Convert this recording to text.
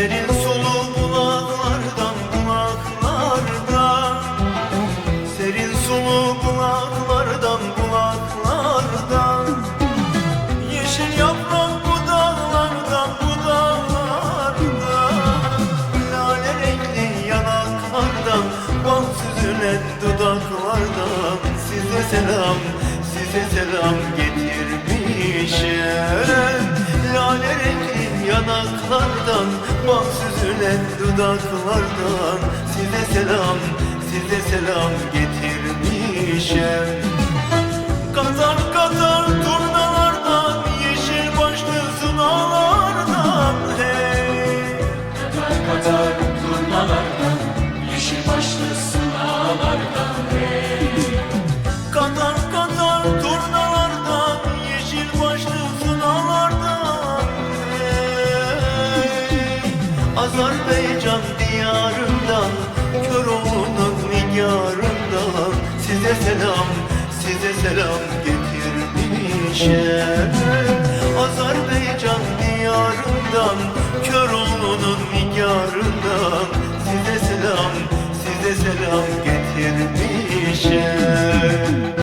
Serin sulu bulaklardan bulaklardan Serin sulu bulaklardan bulaklardan Yeşil yaprak budaklardan budaklardan Lale renkli yanaklardan Bal süzülen dudaklardan. Size selam, size selam getirmişim yanaklardan Bal süzülen dudaklardan. Size selam, size selam getirmişim. Katar katar turnalardan Yeşil başlı sunalardan Hey! Katar turnalardan Yeşil başlı sınalardan. Katar Azerbaycan diyarından Köroğlu'nun nigarından Size selam, size selam getirmişim. Azerbaycan diyarından Köroğlu'nun nigarından Size selam, size selam getirmişim